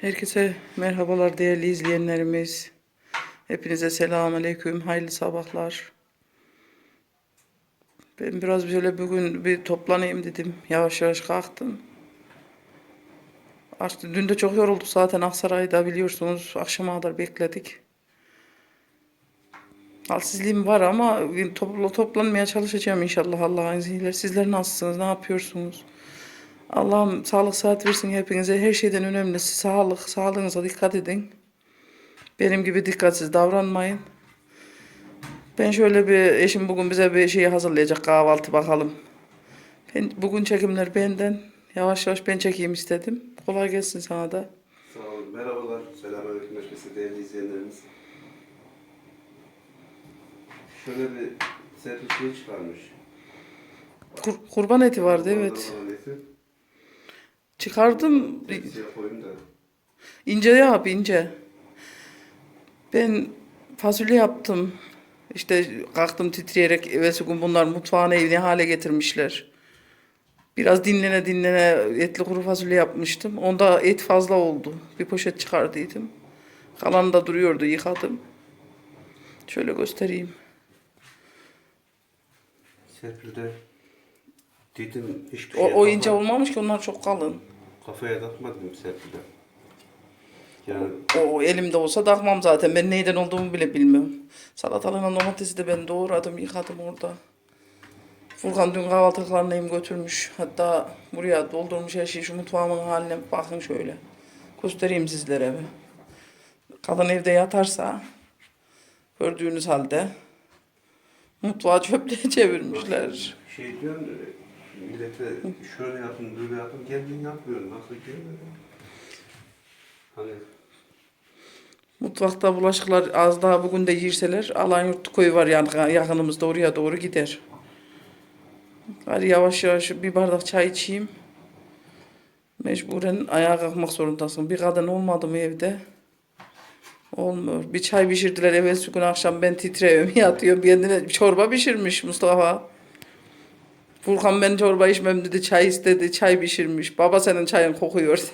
Herkese merhabalar değerli izleyenlerimiz. Hepinize selamünaleyküm, hayırlı sabahlar. Ben biraz şöyle bugün bir toplanayım dedim. Yavaş yavaş kalktım. Artık dün de çok yorulduk zaten Aksaray'da biliyorsunuz. Akşama kadar bekledik. Halsizliğim var ama topla, toplanmaya çalışacağım inşallah Allah'ın izniyle. Sizler nasılsınız, ne yapıyorsunuz? Allah'ım sağlık sıhhat versin hepinize. Her şeyden önemlisi sağlık. Sağlığınıza dikkat edin. Benim gibi dikkatsiz davranmayın. Ben şöyle bir eşim bugün bize bir şey hazırlayacak kahvaltı bakalım. Ben, bugün çekimler benden. Yavaş yavaş ben çekeyim istedim. Kolay gelsin sana da. Sağ olun. Merhabalar. Selamünaleyküm herkese değerli izleyenlerimiz. Şöyle bir serpil şey çıkarmış. Kur- kurban eti vardı evet. Oradan eti. Çıkardım. Tepsiye koyayım da. İnce yap ince. Ben fasulye yaptım. İşte kalktım titreyerek evvelsi gün bunlar mutfağını evine hale getirmişler. Biraz dinlene dinlene etli kuru fasulye yapmıştım. Onda et fazla oldu. Bir poşet çıkardıydım. Kalanı da duruyordu yıkadım. Şöyle göstereyim. Serpil'de dedim hiçbir O, şeye o ince olmamış ki onlar çok kalın. Kafaya takmadım Serpil'de. Yani O, o elimde olsa takmam zaten. Ben neyden olduğumu bile bilmiyorum. Salatalığına domatesi de ben doğradım, yıkadım orada. Furkan dün kahvaltılıklarını hem götürmüş. Hatta buraya doldurmuş her şeyi. Şu mutfağımın haline bakın şöyle. Göstereyim sizlere bir. Kadın evde yatarsa gördüğünüz halde mutfağı çöplüğe çevirmişler. şey diyorsun millete şöyle yapın böyle yapın kendin yapmıyorsun. Nasıl gelmiyor? Hani Mutfakta bulaşıklar az daha bugün de yiyirseler Alanyurt koyu var yani yakınımızda oraya doğru gider. Hadi yavaş yavaş bir bardak çay içeyim. Mecburen ayağa kalkmak zorundasın. Bir kadın olmadı mı evde? Olmuyor. Bir çay pişirdiler evvelsi gün akşam ben titriyorum yatıyorum. Kendine çorba pişirmiş Mustafa. Furkan ben çorba içmem dedi. Çay istedi. Çay pişirmiş. Baba senin çayın kokuyor.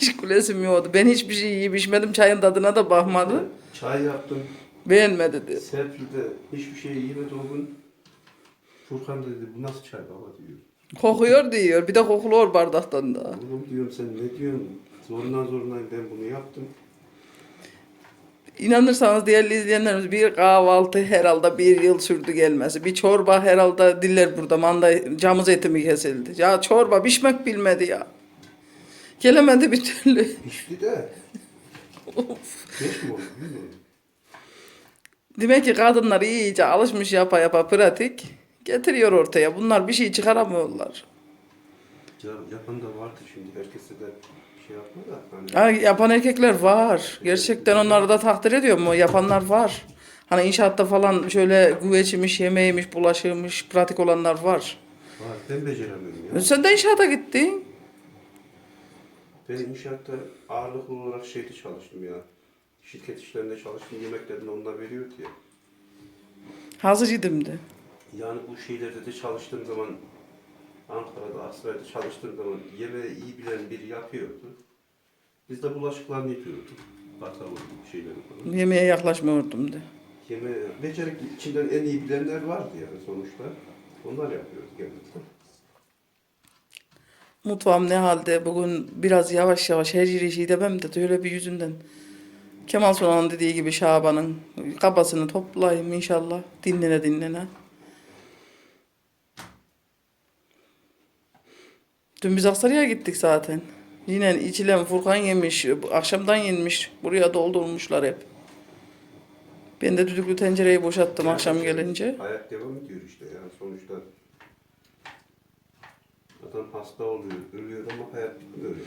Hiç gülesim yoktu. Ben hiçbir şey yiyip içmedim. Çayın tadına da bakmadı. çay yaptım. Beğenmedi dedi. Serpil'de hiçbir şey yemedi o gün. Furkan dedi bu nasıl çay baba diyor. Kokuyor diyor. Bir de kokuluyor bardaktan da. Oğlum diyorum sen ne diyorsun? Zorundan zorundan ben bunu yaptım. İnanırsanız değerli izleyenlerimiz bir kahvaltı herhalde bir yıl sürdü gelmesi. Bir çorba herhalde diller burada manda camız eti mi kesildi. Ya çorba pişmek bilmedi ya. Gelemedi bir türlü. İçti de. Geç mi oldu bilmiyorum. Demek ki kadınlar iyice alışmış yapa yapa pratik. Getiriyor ortaya. Bunlar bir şey çıkaramıyorlar. Ya, yapan da vardı şimdi herkese de şey yapma da. Hani yapan erkekler var. Gerçekten onları da takdir ediyorum. O yapanlar var. Hani inşaatta falan şöyle güveçmiş, yemeğiymiş, bulaşığıymış, pratik olanlar var. var ben beceremiyorum ya. Sen de inşaata gittin. Ben inşaatta ağırlıklı olarak şeyde çalıştım ya. Şirket işlerinde çalıştım. Yemeklerini onlar veriyordu ya. Hazır yedim de. Yani bu şeylerde de çalıştığım zaman Ankara'da, Aksaray'da çalıştığım zaman yemeği iyi bilen biri yapıyordu. Biz de bulaşıklarını yıkıyorduk. Bakalım şeyleri falan. Yemeğe yaklaşmıyordum de. Yemeği, becerikli içinden en iyi bilenler vardı yani sonuçta. Onlar yapıyoruz genelde. Mutfağım ne halde bugün biraz yavaş yavaş her yeri şey demem de öyle bir yüzünden. Kemal Sunal'ın dediği gibi Şaban'ın kabasını toplayayım inşallah. Dinlene dinlene. Dün biz Aksaray'a gittik zaten. Yine içilen Furkan yemiş, akşamdan yenmiş. Buraya doldurmuşlar hep. Ben de düdüklü tencereyi boşalttım akşam gelince. Hayat devam ediyor işte yani sonuçta. Adam hasta oluyor, ölüyor ama hayat bitmiyor yani.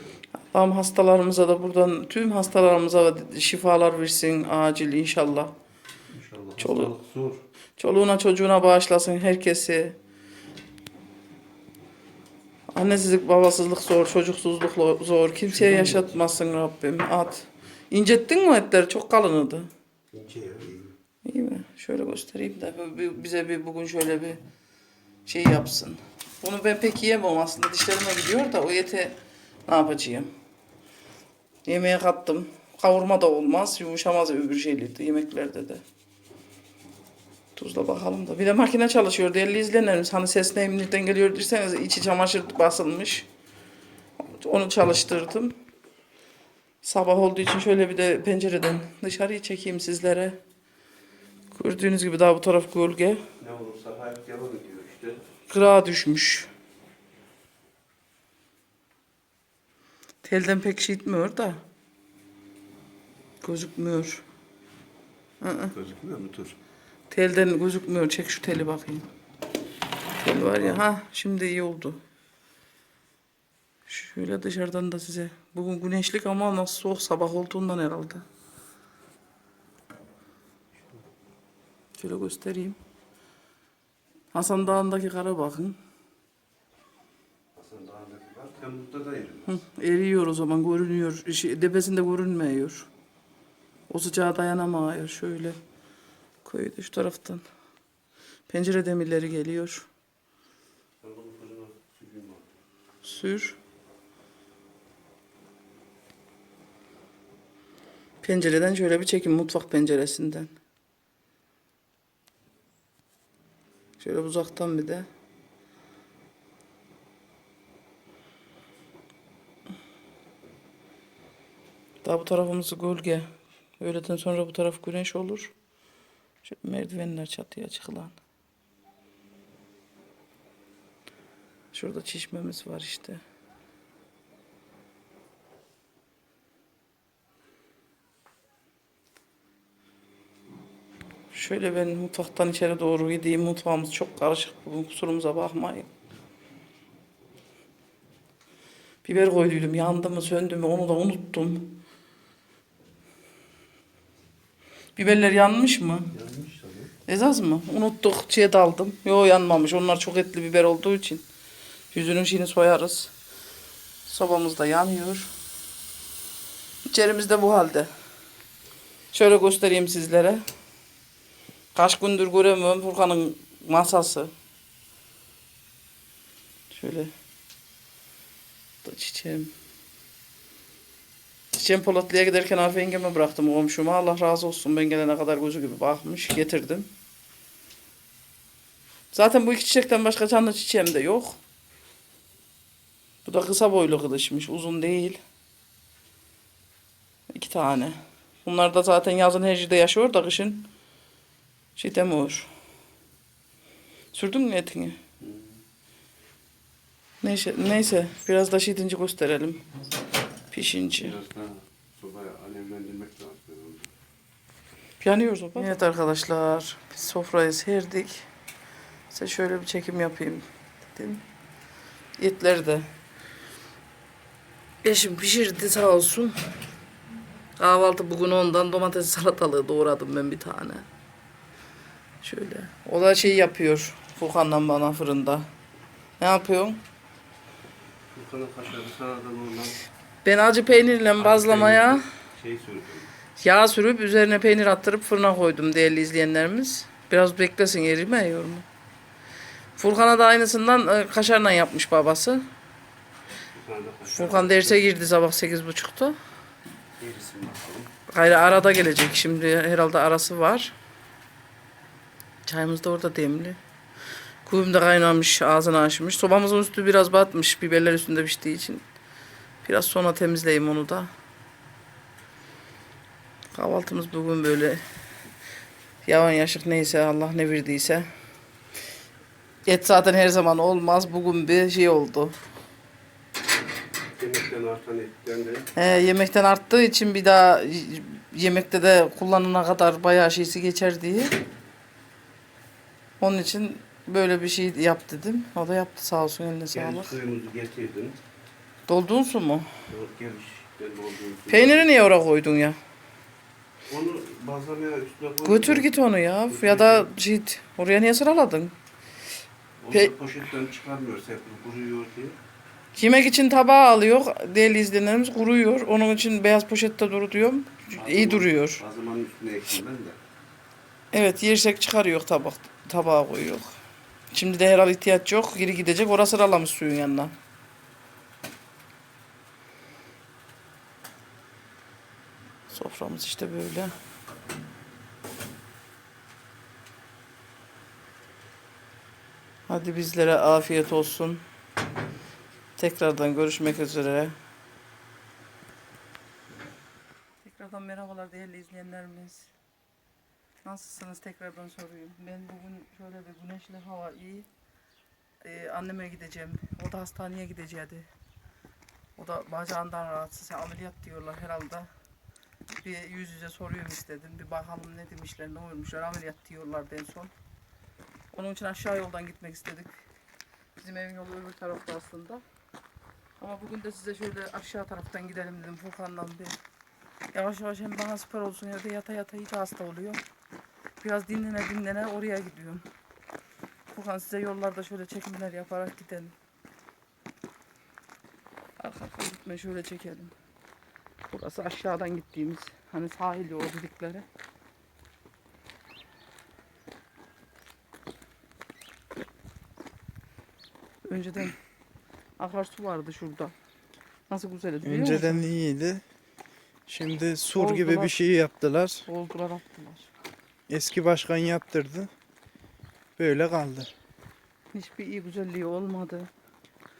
Allah'ım hastalarımıza da buradan tüm hastalarımıza şifalar versin acil inşallah. İnşallah hastalık zor. Çoluğuna çocuğuna bağışlasın herkesi. Annesizlik babasızlık zor, çocuksuzluk zor. Kimseye yaşatmasın Rabbim. At. İncettin mi etleri? Çok kalınıydı. İnce ya iyi. İyi mi? Şöyle göstereyim de bize bir bugün şöyle bir şey yapsın. Bunu ben pek yiyemem aslında. Dişlerime gidiyor da o eti Ne yapacağım? Yemeğe kattım. Kavurma da olmaz. Yumuşamaz öbür şeylerde, yemeklerde de. Tuzla bakalım da. Bir de makine çalışıyor değerli izleyenlerimiz. Hani ses neyim nereden geliyor derseniz içi çamaşır basılmış. Onu çalıştırdım. Sabah olduğu için şöyle bir de pencereden dışarıyı çekeyim sizlere. Gördüğünüz gibi daha bu taraf gölge. Ne olursa hayat yalan ediyor işte. Kırağa düşmüş. Telden pek şey etmiyor da. Gözükmüyor. Gözükmüyor mu? Dur. Telden gözükmüyor. Çek şu teli bakayım. Tel var ya. Ha şimdi iyi oldu. Şöyle dışarıdan da size. Bugün güneşlik ama nasıl soğuk sabah olduğundan herhalde. Şöyle göstereyim. Hasan Dağı'ndaki kara bakın. Hasan Dağı'ndaki var. Temmuz'da da eriyor. Hı, eriyor o zaman görünüyor. Şey, Depesinde görünmüyor. O sıcağa dayanamıyor şöyle. Koydu şu taraftan. Pencere demirleri geliyor. Sür. Pencereden şöyle bir çekim mutfak penceresinden. Şöyle uzaktan bir de. Daha bu tarafımız gölge. Öğleden sonra bu taraf güneş olur. Şu merdivenler çatıya çıkılan. Şurada çeşmemiz var işte. Şöyle ben mutfaktan içeri doğru gideyim. Mutfağımız çok karışık bugün kusurumuza bakmayın. Biber koyduydum. Yandı mı söndü mü onu da unuttum. Biberler yanmış mı? Yanmış tabii. Ezaz mı? Unuttuk. Çiğe daldım. Yo yanmamış. Onlar çok etli biber olduğu için. Yüzünün şeyini soyarız. Sobamız da yanıyor. İçerimiz de bu halde. Şöyle göstereyim sizlere. Kaç gündür göremiyorum Furkan'ın masası. Şöyle. Da çiçeğim. Çiçeğim Polatlı'ya giderken Afe yengeme bıraktım komşuma. Allah razı olsun ben gelene kadar gözü gibi bakmış. Getirdim. Zaten bu iki çiçekten başka canlı çiçeğim de yok. Bu da kısa boylu kılıçmış. Uzun değil. İki tane. Bunlar da zaten yazın her yerde yaşıyor da kışın şey demiyor. Sürdün mü etini? Neyse, neyse biraz da şidince gösterelim. Pişince. Biraz daha sobaya alevlendirmek lazım. Yanıyoruz o Evet arkadaşlar sofrayı serdik. Size şöyle bir çekim yapayım dedim. Etleri de eşim pişirdi sağ olsun. Kahvaltı bugün ondan domates salatalığı doğradım ben bir tane. Şöyle. O da şey yapıyor. Furkan'dan bana fırında. Ne yapıyorsun? Furkan'ın kaşarı normal Ben acı peynirle bazlamaya şey. Yağ sürüp üzerine peynir attırıp fırına koydum değerli izleyenlerimiz. Biraz beklesin erimiyor mu? Furkan'a da aynısından e, kaşarla yapmış babası. Furkan derse girdi sabah sekiz buçukta. Gerisin bakalım. Gayrı arada gelecek şimdi herhalde arası var. Çayımız da orada demli. Kuyum da kaynamış ağzını açmış. Sobamızın üstü biraz batmış biberler üstünde piştiği için. Biraz sonra temizleyeyim onu da. Kahvaltımız bugün böyle yavan yaşık neyse Allah ne verdiyse. Et zaten her zaman olmaz. Bugün bir şey oldu. Yemekten artan etten de He, yemekten arttığı için bir daha yemekte de kullanana kadar bayağı şeysi geçer diye. Onun için böyle bir şey yap dedim. O da yaptı sağ olsun eline sağlık. suyumuzu getirdim. Dolduğun su mu? Yok geliş. Ben doldurdum. Peyniri niye oraya koydun ya? Onu bazlamaya üstüne koydum. Götür git onu ya. Ya da şey, oraya niye sıraladın? Onu Pe- poşetten çıkarmıyor serpil kuruyor diye. Yemek için tabağı alıyor. Değerli izleyenlerimiz kuruyor. Onun için beyaz poşette dur diyorum. İyi duruyor. Bazlamanın üstüne ben de. Evet yersek çıkarıyor tabak tabağa koyuyor. Şimdi de herhalde ihtiyaç yok. Geri gidecek. Orası sıralamış suyun yanına. Soframız işte böyle. Hadi bizlere afiyet olsun. Tekrardan görüşmek üzere. Tekrardan merhabalar değerli izleyenlerimiz. Nasılsınız tekrardan sorayım. Ben bugün şöyle bir güneşli hava iyi. Ee, anneme gideceğim. O da hastaneye gidecekti. O da bacağından rahatsız. Ameliyat diyorlar herhalde. Bir yüz yüze soruyum istedim. Bir bakalım ne demişler, ne olmuşlar. Ameliyat diyorlardı en son. Onun için aşağı yoldan gitmek istedik. Bizim evin yolu öbür tarafta aslında. Ama bugün de size şöyle aşağı taraftan gidelim dedim Furkan'dan bir. Yavaş yavaş hem bana spor olsun ya da yata yata hiç hasta oluyor. Biraz dinlene dinlene oraya gidiyorum. Furkan size yollarda şöyle çekimler yaparak gidelim. Arka gitme şöyle çekelim. Burası aşağıdan gittiğimiz hani sahil yolu dedikleri. Önceden akarsu vardı şurada. Nasıl güzel biliyor musun? Önceden iyiydi. Şimdi sur gibi Bozdular. bir şey yaptılar. Oldular attılar. Eski başkan yaptırdı. Böyle kaldı. Hiçbir iyi güzelliği olmadı.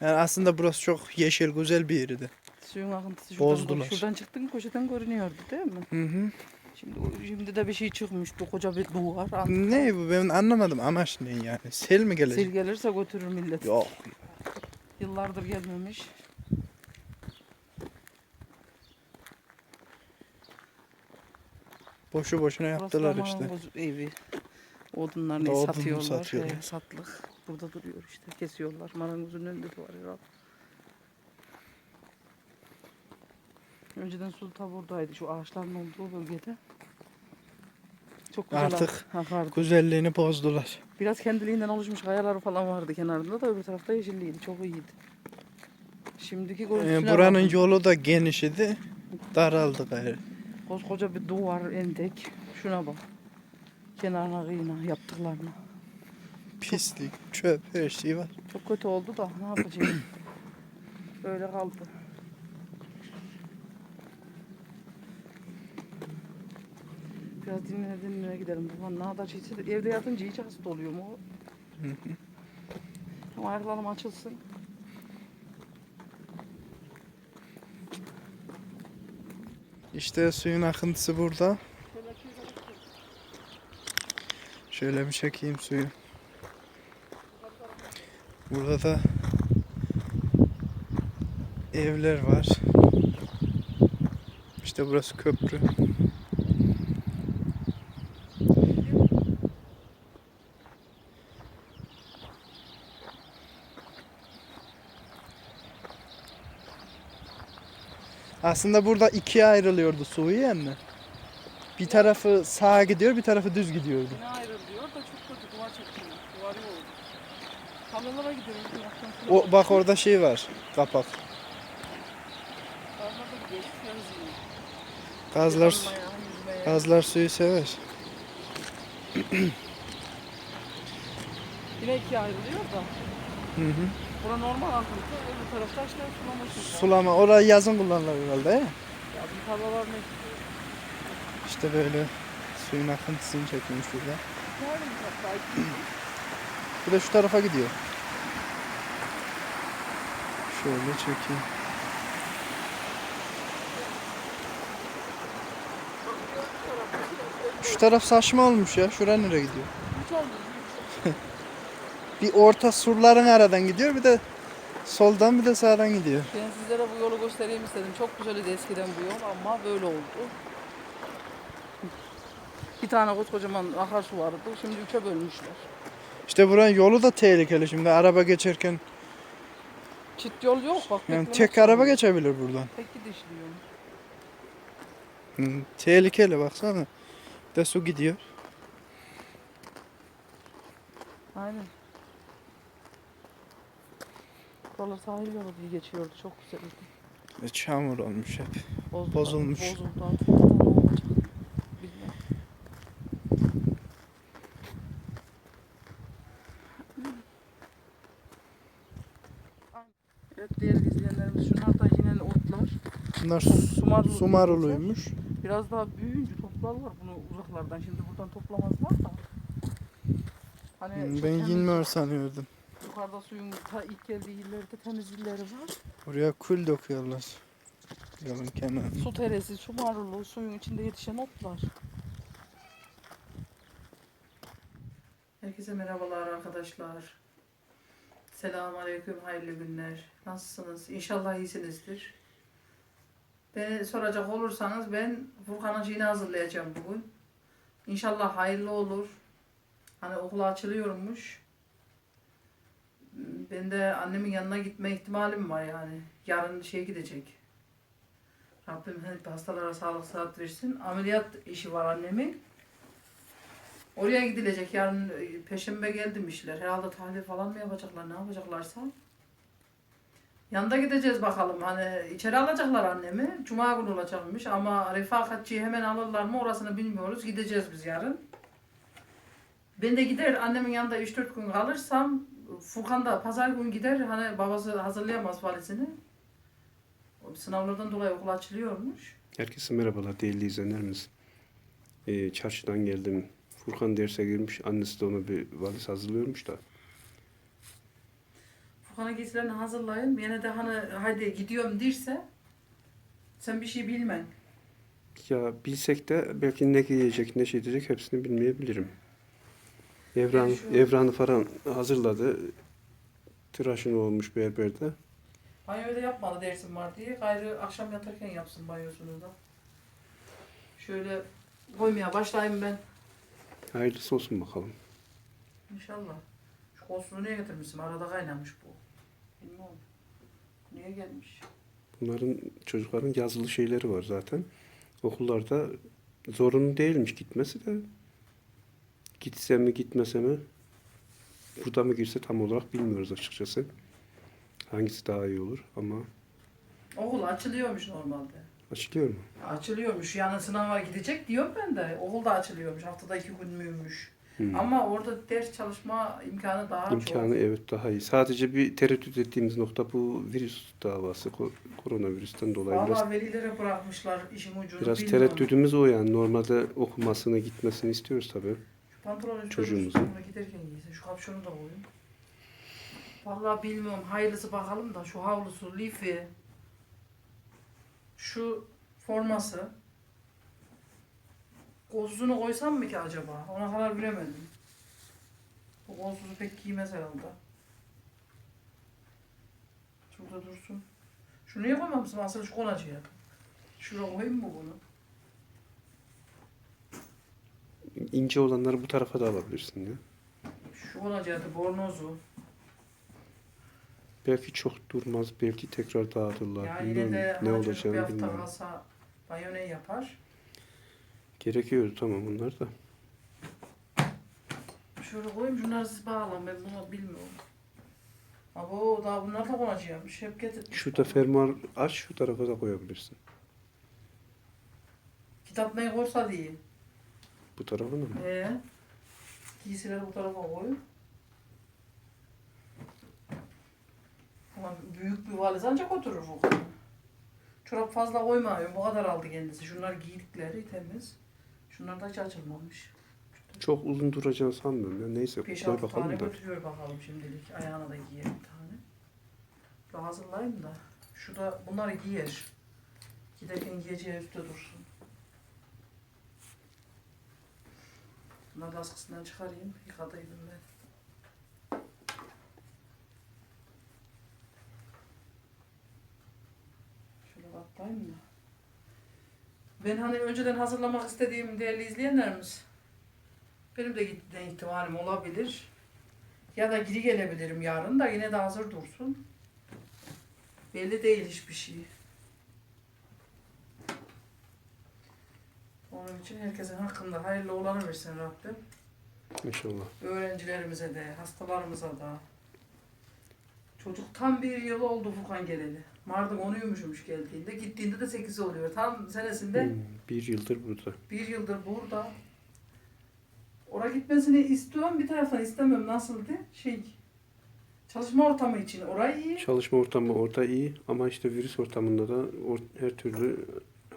Yani aslında burası çok yeşil güzel bir yerdi. Suyun akıntısı şuradan, Bozdular. şuradan çıktın köşeden görünüyordu değil mi? Hı hı. Şimdi, şimdi de bir şey çıkmıştı. Koca bir duvar. An- Ne bu ben anlamadım amaç ne yani? Sel mi gelecek? Sil gelirse götürür millet. Yok. Yıllardır gelmemiş. Boşu boşuna Burası yaptılar da işte. evi. Odunlarını odun satıyorlar. satıyorlar. He, satlık. Burada duruyor işte. Kesiyorlar. Marangozun önünde de var herhalde. Önceden su ta buradaydı. Şu ağaçların olduğu bölgede. Çok güzel Artık ak- akardı. Güzelliğini bozdular. Biraz kendiliğinden oluşmuş kayalar falan vardı kenarında da öbür tarafta yeşilliydi. Çok iyiydi. Şimdiki Ee, buranın bakın. yolu da geniş idi. Daraldı gayrı. Koskoca bir duvar endek. Şuna bak. Kenarına kıyına yaptıklarına. Pislik, çöp her şey var. Çok kötü oldu da ne yapacağım? Böyle kaldı. Biraz dinlene dinlene gidelim. Ulan ne kadar de evde yatınca hiç hasta oluyor mu? Ama ayaklarım açılsın. İşte suyun akıntısı burada. Şöyle bir çekeyim suyu. Burada da evler var. İşte burası köprü. Aslında burada ikiye ayrılıyordu suyu yani. Bir tarafı sağa gidiyor, bir tarafı düz gidiyordu. Yine ayrılıyor da çok kötü duvar çekiyor. Duvar yok. Tarlalara gidelim. bir O bak orada şey var, kapak. Gidiyoruz. Yazıyor. Gazlar Yanmaya, yüzmeye. gazlar suyu sever. Yine ikiye ayrılıyor da. Hı hı. Bura normal akıntı. Öbür tarafta işte sulama suyu. Sulama orayı yazın kullanılır herhalde. he? Ya bu tarlalar ne? İşte böyle suyun akıntısını çekmiş burada. Nerede bu tarafta? Bu da şu tarafa gidiyor. Şöyle çekeyim. Şu taraf saçma olmuş ya. Şura nereye gidiyor? Bir orta surların aradan gidiyor bir de soldan bir de sağdan gidiyor. Ben sizlere bu yolu göstereyim istedim. Çok güzeldi eskiden bu yol ama böyle oldu. Bir tane koskocaman akarsu vardı. Şimdi üçe bölmüşler. İşte buranın yolu da tehlikeli şimdi araba geçerken. Çit yol yok bak. Yani tek araba zorunda. geçebilir buradan. Tek gidişliyor. Hı, tehlikeli baksana. Bir de su gidiyor. Aynen. Buralar sahil yolu diye geçiyordu. Çok güzeldi. E, Çamur olmuş hep. Bozdu, Bozulmuş. Bozuldu artık. Ne olacak? Bilmem. Evet değerli izleyenlerimiz şunlar da yine otlar. Bunlar su- Sumarlı. sumaruluymuş. Biraz daha büyüyünce toplarlar bunu uzaklardan. Şimdi buradan toplamazlar da. Hani Hmm, Ben yinmiyor sanıyordum. Yukarıda suyun ta ilk geldiği yerlerde temiz illeri var. Oraya kul döküyorlar. Yolun kenarına. Su teresi, su marulu, suyun içinde yetişen otlar. Herkese merhabalar arkadaşlar. Selamun Aleyküm, hayırlı günler. Nasılsınız? İnşallah iyisinizdir. Beni soracak olursanız ben Furkan'ın şeyini hazırlayacağım bugün. İnşallah hayırlı olur. Hani okul açılıyormuş. Ben de annemin yanına gitme ihtimalim var yani. Yarın şey gidecek. Rabbim hep hastalara sağlık sıhhat versin. Ameliyat işi var annemin. Oraya gidilecek yarın e, peşembe geldim işler. Herhalde tahlil falan mı yapacaklar ne yapacaklarsa. Yanında gideceğiz bakalım. Hani içeri alacaklar annemi. Cuma günü olacakmış ama refakatçiyi hemen alırlar mı orasını bilmiyoruz. Gideceğiz biz yarın. Ben de gider annemin yanında 3-4 gün kalırsam Furkan da pazar günü gider. Hani babası hazırlayamaz valizini. Sınavlardan dolayı okul açılıyormuş. Herkese merhabalar değerli izleyenlerimiz. Ee, çarşıdan geldim. Furkan derse girmiş. Annesi de ona bir valiz hazırlıyormuş da. Furkan'a giysilerini hazırlayın. Yine de hani haydi gidiyorum derse sen bir şey bilmen. Ya bilsek de belki ne giyecek, ne şey diyecek hepsini bilmeyebilirim. Evran, Yani şu- Evran'ı falan hazırladı. Tıraşın olmuş berberde. Banyoyu da yapmadı dersim var diye. Gayrı akşam yatarken yapsın banyosunu da. Şöyle koymaya başlayayım ben. Hayırlısı olsun bakalım. İnşallah. Şu kostümü niye getirmişsin? Arada kaynamış bu. Bilmiyorum. Niye gelmiş? Bunların çocukların yazılı şeyleri var zaten. Okullarda zorunlu değilmiş gitmesi de. Gitse mi gitmese mi burada mı girse tam olarak bilmiyoruz açıkçası. Hangisi daha iyi olur ama Okul açılıyormuş normalde. açıklıyor mu? Açılıyormuş. Yani sınava gidecek diyorum ben de. Okul da açılıyormuş. Haftada iki gün müymüş. Hmm. Ama orada ders çalışma imkanı daha İmkanı çok. evet daha iyi. Sadece bir tereddüt ettiğimiz nokta bu virüs davası. ko- Koronavirüsten dolayı biraz, Valla velilere bırakmışlar işin ucunu. biraz bilmiyorum. tereddüdümüz o yani. Normalde okumasını gitmesini istiyoruz tabii. Şu pantolonu Çocuğumuzun. çocuğumuzun. giderken giysin. Şu kapşonu da koyun. Vallahi bilmiyorum. Hayırlısı bakalım da şu havlusu, lifi, şu forması, kolsuzunu koysam mı ki acaba? Ona karar veremedim. Bu kolsuzu pek giymez herhalde. Şurada dursun. Şunu niye koymamışsın? Asıl şu konacıya. Şuraya koyayım mı bunu? İnce olanları bu tarafa da alabilirsin ya. Şu da bornozu. Belki çok durmaz, belki tekrar dağıtırlar. Ya yine de ne çocuk bir olacağını hafta bilmiyorum. kalsa banyo ne yapar? Gerekiyor tamam bunlar da. Şöyle koyayım şunları siz bağlan ben bunu bilmiyorum. Abo daha bunlar da konacakmış. Hep getirmiş. Şurada fermuar aç, şu tarafa da koyabilirsin. Kitap ne koysa diye. Bu tarafına mı? Ee, giysileri bu tarafa koy. Ama büyük bir valiz ancak oturur bu kadar. Çorap fazla koymuyorum. Bu kadar aldı kendisi. Şunlar giydikleri temiz. Şunlar da hiç açılmamış. Çok uzun duracağını sanmıyorum ya. Neyse 5-6 koy tane bakalım da. götürüyor bakalım şimdilik. Ayağına da giyer bir tane. Şu hazırlayayım da. Şu da bunları giyer. Giderken giyeceği üstte dursun. Bunları da askısından çıkarayım. Yıkadıydım ben. Şöyle katlayayım da. Ben hani önceden hazırlamak istediğim değerli izleyenlerimiz benim de gitme ihtimalim olabilir. Ya da geri gelebilirim yarın da yine de hazır dursun. Belli değil hiçbir şey. Onun için herkesin hakkında hayırlı olanı versin Rabbim. İnşallah. Öğrencilerimize de, hastalarımıza da. Çocuk tam bir yıl oldu Furkan geleli. Mardin 10'uymuşmuş geldiğinde. Gittiğinde de 8 oluyor. Tam senesinde Hmm, bir yıldır burada. bir yıldır burada. Oraya gitmesini istiyorum. Bir taraftan istemem. Nasıldı? Şey, çalışma ortamı için orayı iyi. Çalışma ortamı orada iyi ama işte virüs ortamında da her türlü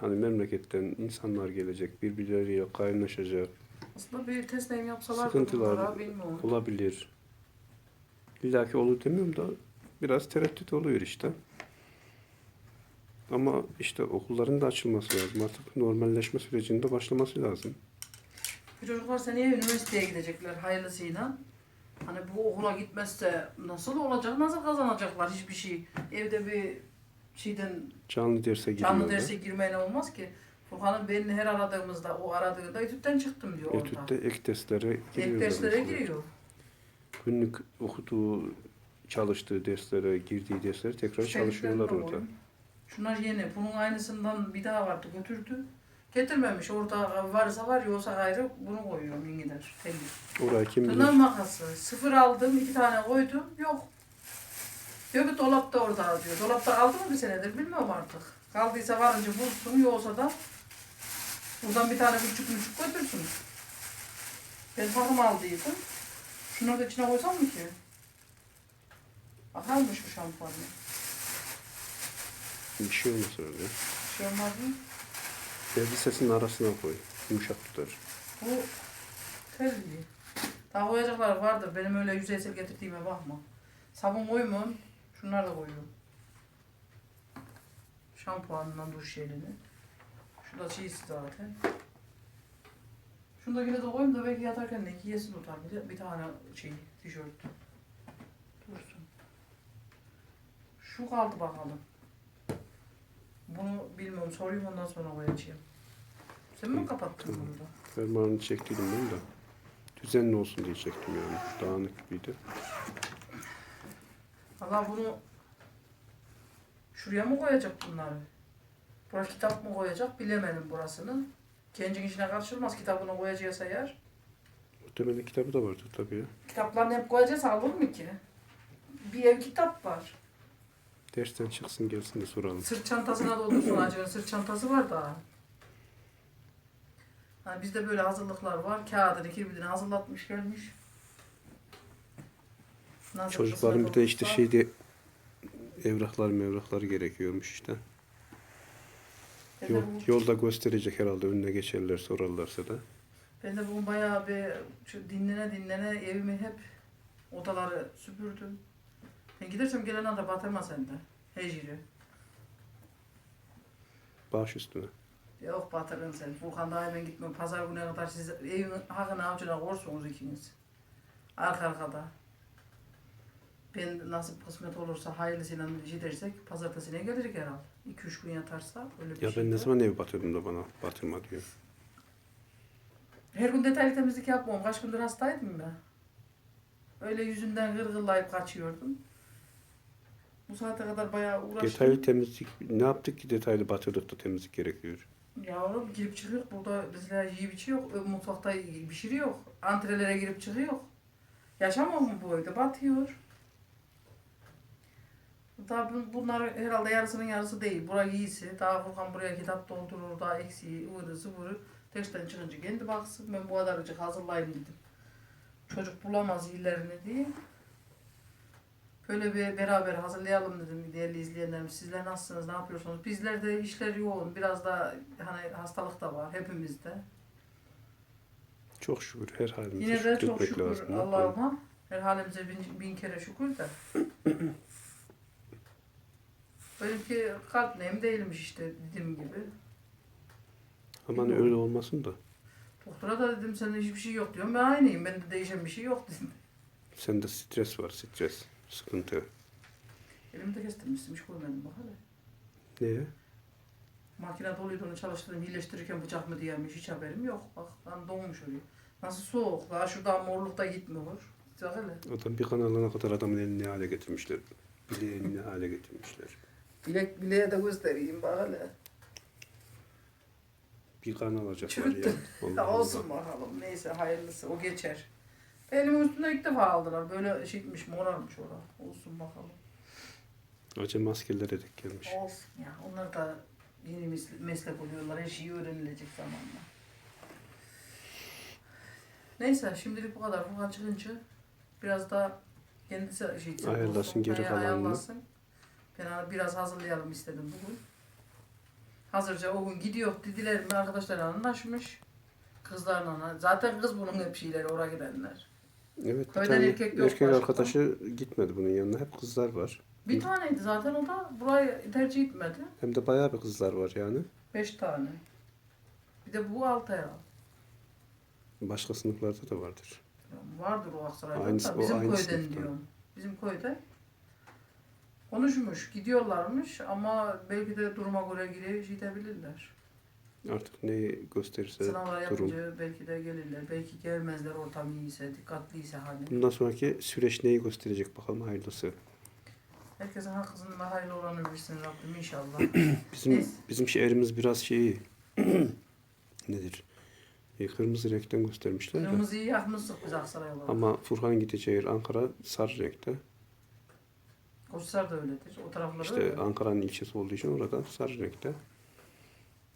hani memleketten insanlar gelecek, birbirleriyle kaynaşacak, Aslında bir teslim yapsalar sıkıntılar bunlara olabilir. İlla ki olur demiyorum da biraz tereddüt oluyor işte. Ama işte okulların da açılması lazım. Artık normalleşme sürecinde başlaması lazım. Çocuklar seneye üniversiteye gidecekler hayırlısıyla. Hani bu okula gitmezse nasıl olacak, nasıl kazanacaklar hiçbir şey. Evde bir şeyden Canlı derse giriyorlar. canlı derse girmeyle olmaz ki. Furkan'ın beni her aradığımızda, o aradığında etütten çıktım diyor orada. Etütte ek derslere Ek giriyorlar. derslere mesela. giriyor. Günlük okuduğu, çalıştığı derslere, girdiği derslere tekrar çalışıyorlar İşte orada. Şunlar yeni. Bunun aynısından bir daha vardı götürdü. Getirmemiş. Orada varsa var yoksa ayrı bunu koyuyor mingiler. Telli. Orayı kim bilir? Tırnak makası. Sıfır aldım. iki tane koydum. Yok. Diyor ki dolapta orada diyor. Dolapta kaldı mı bir senedir bilmiyorum artık. Kaldıysa varınca bulsun yoksa da buradan bir tane küçük küçük götürsün. Ben takım aldıydım. Şunları da içine koysam mı ki? Bakarmış bu şampuanı. Bir şey olmaz öyle. Bir şey olmaz mı? Elbisesinin arasına koy. Yumuşak tutar. Bu terliği. Daha koyacaklar vardır. Benim öyle yüzeysel getirdiğime bakma. Sabun koymuyorum. Şunları da koyuyorum. Şampuanından duş jelini. Şu da çiğsi zaten. Şunu da yine de koyayım da belki yatarken de giyesin tutar. Bir, bir tane şey, tişört. Dursun. Şu kaldı bakalım. Bunu bilmiyorum. Sorayım ondan sonra koyacağım. Sen mi kapattın bunu da? Fermuarını çektiydim ben de. Düzenli olsun diye çektim yani. Dağınık gibiydi. Valla bunu şuraya mı koyacak bunları? Buraya kitap mı koyacak bilemedim burasını. Kencin içine karışılmaz kitabını koyacağız eğer. Muhtemelen kitabı da vardır tabii ya. Kitaplarını hep koyacağız alır mı ki? Bir ev kitap var. Dersten çıksın gelsin de soralım. Sırt çantasına doldursun acaba. Sırt çantası var daha. Hani bizde böyle hazırlıklar var. Kağıdını, kirbidini hazırlatmış gelmiş. Nasıl Çocukların bir de işte doldursa- şeyde evraklar mevrakları gerekiyormuş işte. De Yol, yolda gösterecek herhalde önüne geçerler sorarlarsa da. Ben de bugün bayağı bir şu dinlene dinlene evimi hep odaları süpürdüm. Ben gidersem gelen anda batırma sen de. Heciri. Baş üstüne. Yok batırın sen. Furkan daha hemen gitmiyor. Pazar gününe kadar siz evin hakkını avcuna korsunuz ikiniz. Arka arkada. Ben nasip kısmet olursa hayırlısıyla gidersek pazartesine gelir herhalde. 2-3 gün yatarsa öyle bir Ya şey ben ne zaman evi batırdım da bana batırma diyor. Her gün detaylı temizlik yapmam. Kaç gündür hastaydım ben. Öyle yüzünden gırgırlayıp kaçıyordum. Bu saate kadar bayağı uğraştım. Detaylı temizlik ne yaptık ki detaylı batırdık da temizlik gerekiyor. Yavrum girip çıkıyor. Burada mesela yiyip içi yok. Ö- Mutfakta pişiriyor. yok. Antrelere girip çıkıyor. Yaşamıyor mu bu evde? Batıyor. Daha bu- bunlar herhalde yarısının yarısı değil. Bura iyisi. Daha Furkan buraya kitap doldurur. Daha eksiği, ıvırı zıvırı. Dersten çıkınca kendi baksın. Ben bu kadarcık hazırlayayım dedim. Çocuk bulamaz illerini diye. Böyle bir beraber hazırlayalım dedim değerli izleyenlerimiz. Sizler nasılsınız, ne yapıyorsunuz? Bizler de işler yoğun. Biraz da hani hastalık da var hepimizde. Çok şükür her halimize Yine de çok şükür. Allah'ıma. Her halimize bin, bin kere şükür de. Benimki kalp nem değilmiş işte dediğim gibi. Aman öyle olmasın da. Doktora da dedim sende hiçbir şey yok diyorum. Ben aynıyım. Bende değişen bir şey yok dedim. Sende stres var stres. Sıkıntı. Elimi de kestirmiştim hiç koymadım bak hele. Neye? Makine doluydu onu çalıştırdım. iyileştirirken bıçak mı diyermiş hiç haberim yok. Bak ben donmuş oluyor. Nasıl soğuk. Daha şuradan morluk da gitmiyor. Bak hele. Adam bir kan alana kadar adamın elini ne hale getirmişler. Bileğini ne hale getirmişler. Bilek bileğe de göstereyim bak hele. Bir kan alacaklar Çürüttü. ya. Ya olsun bakalım. Neyse hayırlısı. O geçer. Elimin üstünde ilk defa aldılar. Böyle şeymiş morarmış orada. Olsun bakalım. Acı maskelere dek gelmiş. Olsun ya. Onlar da yeni mes- meslek oluyorlar. Her şey öğrenilecek zamanla. Neyse şimdilik bu kadar. Furkan çıkınca biraz daha kendisi şey Ayarlasın geri kalanını. ayarlasın. Ben biraz hazırlayalım istedim bugün. Hazırca o gün gidiyor dediler mi arkadaşlar anlaşmış. Kızlarla. Zaten kız bunun hep şeyleri oraya gidenler. Evet bir Köyden tane erkek erkek, yok başka. arkadaşı gitmedi bunun yanına. Hep kızlar var. Bir taneydi zaten o da burayı tercih etmedi. Hem de bayağı bir kızlar var yani. Beş tane. Bir de bu altı herhalde. Başka sınıflarda da vardır. Vardır o Aksaray'da Aynısı- da o bizim aynı köyden diyorum. Bizim köyde konuşmuş, gidiyorlarmış ama belki de duruma göre gire gidebilirler. Artık neyi gösterirse Sınavlar durum. yapınca belki de gelirler. Belki gelmezler ortam iyiyse, dikkatliyse hani. Bundan sonraki süreç neyi gösterecek bakalım hayırlısı. Herkesin hakkının hayırlı olanı bilsin Rabbim inşallah. Bizim Neyse. bizim şehrimiz biraz şeyi nedir? E, kırmızı renkten göstermişler de. Kırmızıyı yakmıştık biz Aksaray olarak. Ama Furkan gideceği yer Ankara sarı renkte. Koçsar da öyledir. O tarafları İşte. Ankara'nın ilçesi olduğu için orada sarı renkte.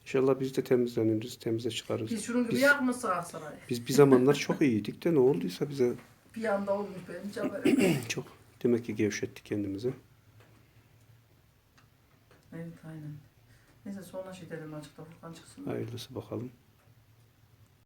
İnşallah biz de temizleniriz, temize çıkarız. Biz şunun gibi biz, Aksaray. biz bir zamanlar çok iyiydik de ne olduysa bize Bir anda olmuş benim hiç haberim yok. çok demek ki gevşettik kendimizi. Evet aynen. Neyse sonra şey dedim açıkta Furkan çıksın. Hayırlısı bakalım.